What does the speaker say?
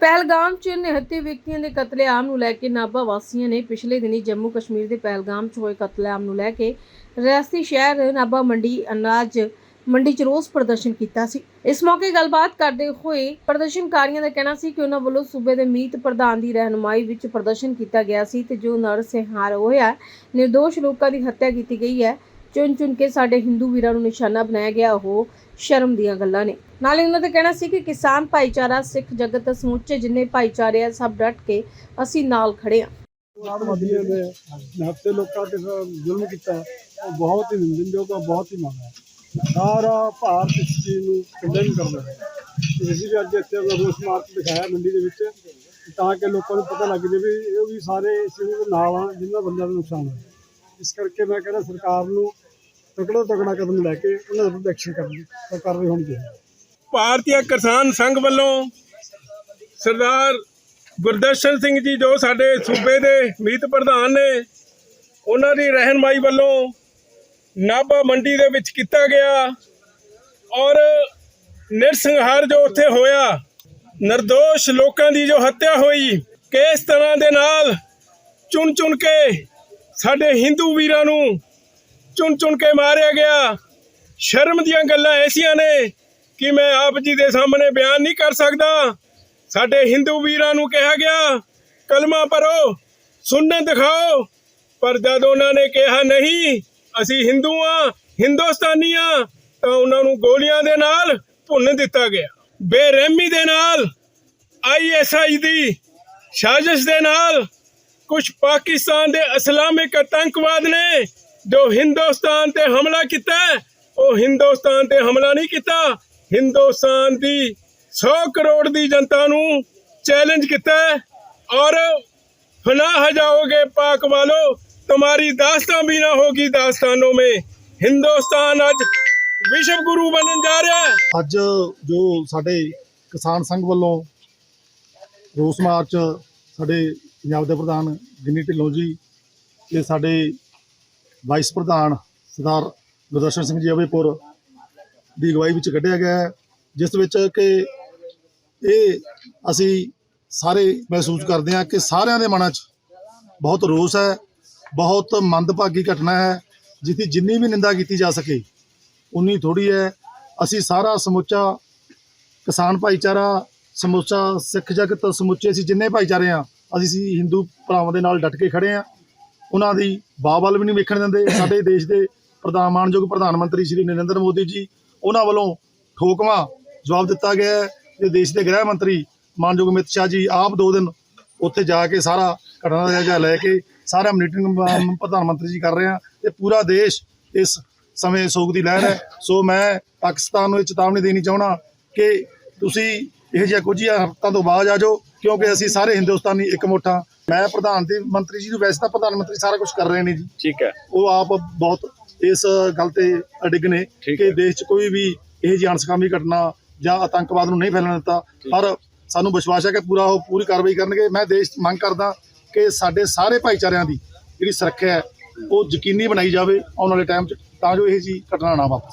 ਪਹਿਲਗਾਮ 'ਚ ਨਿਹੱਥੇ ਵਿਅਕਤੀਆਂ ਦੇ ਕਤਲੇਆਮ ਨੂੰ ਲੈ ਕੇ ਨਾਭਾ ਵਾਸੀਆਂ ਨੇ ਪਿਛਲੇ ਦਿਨੀ ਜੰਮੂ ਕਸ਼ਮੀਰ ਦੇ ਪਹਿਲਗਾਮ 'ਚ ਹੋਏ ਕਤਲੇਆਮ ਨੂੰ ਲੈ ਕੇ ਰਿਆਸਤੀ ਸ਼ਹਿਰ ਨਾਭਾ ਮੰਡੀ ਅਨਾਜ ਮੰਡੀ 'ਚ ਰੋਸ ਪ੍ਰਦਰਸ਼ਨ ਕੀਤਾ ਸੀ। ਇਸ ਮੌਕੇ ਗੱਲਬਾਤ ਕਰਦੇ ਹੋਏ ਪ੍ਰਦਰਸ਼ਨਕਾਰੀਆਂ ਦਾ ਕਹਿਣਾ ਸੀ ਕਿ ਉਹਨਾਂ ਵੱਲੋਂ ਸੂਬੇ ਦੇ ਮੀਤ ਪ੍ਰਧਾਨ ਦੀ ਰਹਿਨੁਮਾਈ ਵਿੱਚ ਪ੍ਰਦਰਸ਼ਨ ਕੀਤਾ ਗਿਆ ਸੀ ਤੇ ਜੋ ਨਰਸੰਹਾਰ ਹੋਇਆ, ਨਿਰਦੋਸ਼ ਲੋਕਾਂ ਦੀ ਹੱਤਿਆ ਕੀਤੀ ਗਈ ਹੈ। ਚੁਣ ਚੁਣ ਕੇ ਸਾਡੇ ਹਿੰਦੂ ਵੀਰਾਂ ਨੂੰ ਨਿਸ਼ਾਨਾ ਬਣਾਇਆ ਗਿਆ, ਉਹ ਸ਼ਰਮ ਦੀਆਂ ਗੱਲਾਂ ਨੇ। ਨਾਲੇ ਉਹਨਾਂ ਦਾ ਕਹਿਣਾ ਸੀ ਕਿ ਕਿਸਾਨ ਭਾਈਚਾਰਾ, ਸਿੱਖ ਜਗਤ ਸਮੁੱਚੇ ਜਿੰਨੇ ਭਾਈਚਾਰੇ ਆ, ਸਭ ਡਟ ਕੇ ਅਸੀਂ ਨਾਲ ਖੜੇ ਆ। ਮਦੀਨੇ ਦੇ ਨਿਹੱਥੇ ਲੋਕਾਂ ਤੇ ਜ਼ੁਲਮ ਕੀਤਾ। ਉਹ ਬਹੁਤ ਹੀ ਨਿੰਦਣਯੋਗ ਆ, ਬਹੁਤ ਹੀ ਮਾੜਾ ਹੈ ਸਾਰਾ ਭਾਰਤ ਇਸ ਚੀਜ਼ ਨੂੰ ਕੰਡੈਮ ਕਰਦਾ ਹੈ। ਅਸੀਂ ਵੀ ਅੱਜ ਇੱਥੇ ਰੋਸ ਮਾਰਚ ਦਿਖਾਇਆ ਮੰਡੀ ਦੇ ਵਿੱਚ। ਤਾਂ ਕਿ ਲੋਕਾਂ ਨੂੰ ਪਤਾ ਲੱਗ ਜਾਵੇ ਇਹ ਵੀ ਸਾਰੇ ਇਸ ਦੇ ਨਾਲ ਆ ਜਿਨ੍ਹਾਂ ਬੰਦਿਆਂ ਦਾ ਨੁਕਸਾਨ ਹੋਇਆ। ਇਸ ਕਰਕੇ ਮੈਂ ਕਹਿੰਦਾ ਸਰਕਾਰ ਨੂੰ ਤਕੜਾ ਤਕੜਾ ਕਦਮ ਲੈ ਕੇ ਉਹਨਾਂ ਦੇ ਐਕਸ਼ਨ ਕਰਨੀ ਕਾਰਵਾਈ ਹੋਣੀ ਚਾਹੀਦੀ ਹੈ। ਭਾਰਤੀ ਕਿਸਾਨ ਸੰਘ ਵੱਲੋਂ ਸਰਦਾਰ ਗੁਰਦਰਸ਼ਨ ਸਿੰਘ ਜੀ ਜੋ ਸਾਡੇ ਸੂਬੇ ਦੇ ਮੀਤ ਪ੍ਰਧਾਨ ਨੇ, ਉਹਨਾਂ ਦੀ ਰਹਿਨਮਾਈ ਵੱਲੋਂ ਨਾਭਾ ਮੰਡੀ ਦੇ ਵਿੱਚ ਕੀਤਾ ਗਿਆ ਔਰ ਨਿਰਸੰਹਾਰ ਜੋ ਉੱਥੇ ਹੋਇਆ નિર્ਦੋਸ਼ ਲੋਕਾਂ ਦੀ ਜੋ ਹੱਤਿਆ ਹੋਈ, ਕਿਸ ਤਰ੍ਹਾਂ ਦੇ ਨਾਲ ਚੁਣ ਚੁਣ ਕੇ ਸਾਡੇ ਹਿੰਦੂ ਵੀਰਾਂ ਨੂੰ ਚੁਣ ਚੁਣ ਕੇ ਮਾਰਿਆ ਗਿਆ। ਸ਼ਰਮ ਦੀਆਂ ਗੱਲਾਂ ਐਸੀਆਂ ਨੇ ਕਿ ਮੈਂ ਆਪ ਜੀ ਦੇ ਸਾਹਮਣੇ ਬਿਆਨ ਨਹੀਂ ਕਰ ਸਕਦਾ। ਸਾਡੇ ਹਿੰਦੂ ਵੀਰਾਂ ਨੂੰ ਕਿਹਾ ਗਿਆ, ਕਲਮਾ ਪੜੋ ਸੁਣਨੇ ਦਿਖਾਓ। ਪਰ ਜਦ ਉਹਨਾਂ ਨੇ ਕਿਹਾ, ਨਹੀਂ, ਅਸੀਂ ਹਿੰਦੂ ਆ ਹਿੰਦੁਸਤਾਨੀ ਆ ਤਾਂ ਉਹਨਾਂ ਨੂੰ ਗੋਲੀਆਂ ਦੇ ਨਾਲ ਭੁੰਨ ਦਿੱਤਾ ਗਿਆ। ਬੇਰਹਿਮੀ ਦੇ ਨਾਲ ਆਈਐਸਆਈ ਦੀ ਸਾਜ਼ਿਸ਼ ਦੇ ਨਾਲ ਕੁਝ ਪਾਕਿਸਤਾਨ ਦੇ ਇਸਲਾਮਿਕ ਆਤੰਕਵਾਦ ਨੇ ਜੋ ਹਿੰਦੁਸਤਾਨ ਤੇ ਹਮਲਾ ਕੀਤਾ, ਉਹ ਹਿੰਦੁਸਤਾਨ ਤੇ ਹਮਲਾ ਨਹੀਂ ਕੀਤਾ। ਹਿੰਦੁਸਤਾਨ ਦੀ 100 ਕਰੋੜ ਦੀ ਜਨਤਾ ਨੂੰ ਚੈਲੰਜ ਕੀਤਾ ਔਰ ਫਨਾ ਹਜਾਓਗੇ ਪਾਕ ਵਾਲੋ तुम्हारी दास्तान भी ना होगी दास्तानों में ਹਿੰਦੁਸਤਾਨ ਅੱਜ ਵਿਸ਼ਵ ਗੁਰੂ ਬਣਨ ਜਾ ਰਿਹਾ ਹੈ। ਅੱਜ ਜੋ ਸਾਡੇ ਕਿਸਾਨ ਸੰਘ ਵੱਲੋਂ ਰੋਸ ਮਾਰਚ ਸਾਡੇ ਪੰਜਾਬ ਦੇ ਪ੍ਰਧਾਨ ਗਿੰਨੀ ਢਿੱਲੋਂ ਜੀ ਤੇ ਸਾਡੇ ਵਾਈਸ ਪ੍ਰਧਾਨ ਸਰਦਾਰ ਗੁਰਦਰਸ਼ਨ ਸਿੰਘ ਜੀ ਅਵੇਪੁਰ ਦੀ ਅਗਵਾਈ ਵਿੱਚ ਕੱਢਿਆ ਗਿਆ ਹੈ, ਜਿਸ ਵਿੱਚ ਕਿ ਇਹ ਅਸੀਂ ਸਾਰੇ ਮਹਿਸੂਸ ਕਰਦੇ ਹਾਂ ਕਿ ਸਾਰਿਆਂ ਦੇ ਮਨਾਂ 'ਚ ਬਹੁਤ ਰੋਸ ਹੈ, ਬਹੁਤ ਮੰਦਭਾਗੀ ਘਟਨਾ ਹੈ ਜਿਸ ਦੀ ਜਿੰਨੀ ਵੀ ਨਿੰਦਾ ਕੀਤੀ ਜਾ ਸਕੇ, ਉਨੀ ਥੋੜੀ ਹੈ। ਅਸੀਂ ਸਾਰਾ ਸਮੁੱਚਾ ਕਿਸਾਨ ਭਾਈਚਾਰਾ, ਸਮੁੱਚਾ ਸਿੱਖ ਜਗਤ, ਸਮੁੱਚੇ ਅਸੀਂ ਜਿੰਨੇ ਭਾਈਚਾਰੇ ਆ ਅਸੀਂ ਸੀ ਹਿੰਦੂ ਭਰਾਵਾਂ ਦੇ ਨਾਲ ਡਟ ਕੇ ਖੜੇ ਆ। ਉਹਨਾਂ ਦੀ ਬਾਬਲ ਵੀ ਨਹੀਂ ਵੇਖਣ ਦਿੰਦੇ। ਸਾਡੇ ਦੇਸ਼ ਦੇ ਪ੍ਰਧਾਨ, ਮਾਨਯੋਗ ਪ੍ਰਧਾਨ ਮੰਤਰੀ ਸ਼੍ਰੀ ਨਰਿੰਦਰ ਮੋਦੀ ਜੀ, ਉਹਨਾਂ ਵੱਲੋਂ ਠੋਕਵਾਂ ਜਵਾਬ ਦਿੱਤਾ ਗਿਆ ਹੈ ਤੇ ਦੇਸ਼ ਦੇ ਗ੍ਰਹਿ ਮੰਤਰੀ ਮਾਨਯੋਗ ਅਮਿਤ ਸ਼ਾਹ ਜੀ ਆਪ ਦੋ ਦਿਨ ਉੱਥੇ ਜਾ ਕੇ ਸਾਰਾ ਘਟਨਾ ਦਾ ਜਾਇਜ਼ਾ ਲੈ ਕੇ ਸਾਰਾ ਮੀਟਿੰਗ ਪ੍ਰਧਾਨ ਮੰਤਰੀ ਜੀ ਕਰ ਰਹੇ ਆ ਤੇ ਪੂਰਾ ਦੇਸ਼ ਇਸ ਸਮੇਂ ਸੋਗ ਦੀ ਲਹਿਰ ਹੈ। ਸੋ ਮੈਂ ਪਾਕਿਸਤਾਨ ਨੂੰ ਇਹ ਚੇਤਾਵਨੀ ਦੇਣੀ ਚਾਹਣਾ ਕਿ ਤੁਸੀਂ ਇਹ ਜਿਹਾ ਕੁਝ ਹਰਕਤਾਂ ਤੋਂ ਬਾਅਦ ਆ ਜਾਓ। ਕਿਉਂਕਿ ਅਸੀਂ ਸਾਰੇ ਹਿੰਦੁਸਤਾਨੀ ਇੱਕ ਮੁੱਠਾ ਮੈਂ ਪ੍ਰਧਾਨ ਦੀ ਮੰਤਰੀ ਜੀ ਨੂੰ ਵੈਸੇ ਤਾਂ ਪ੍ਰਧਾਨ ਮੰਤਰੀ ਸਾਰਾ ਕੁਝ ਕਰ ਰਹੇ ਨੇ ਜੀ। ਠੀਕ ਹੈ। ਉਹ ਆਪ ਬਹੁਤ ਇਸ ਗੱਲ ਤੇ ਅਡਿੱਗ ਨੇ ਕਿ ਦੇਸ਼ 'ਚ ਕੋਈ ਵੀ ਇਹ ਜੀ ਅਣਸਕਾਮੀ ਘਟਨਾ ਜਾਂ ਆਤੰਕਵਾਦ ਨੂੰ ਨਹੀਂ ਫੈਲਣ ਦਿੱਤਾ। ਪਰ ਸਾਨੂੰ ਵਿਸ਼ਵਾਸ ਹੈ ਕਿ ਪੂਰਾ ਉਹ ਪੂਰੀ ਕਾਰਵਾਈ ਕਰਨਗੇ। ਮੈਂ ਦੇਸ਼ 'ਚ ਮੰਗ ਕਰਦਾ ਕਿ ਸਾਡੇ ਸਾਰੇ ਭਾਈਚਾਰਿਆਂ ਦੀ ਜਿਹੜੀ ਸੁਰੱਖਿਆ ਹੈ ਉਹ ਯਕੀਨੀ ਬਣਾਈ ਜਾਵੇ ਆਉਣ ਵਾਲੇ ਟਾਈਮ 'ਚ ਤਾਂ ਜੋ ਇਹ ਜੀ ਘਟਨਾ ਨਾ ਵਾਪਰੇ।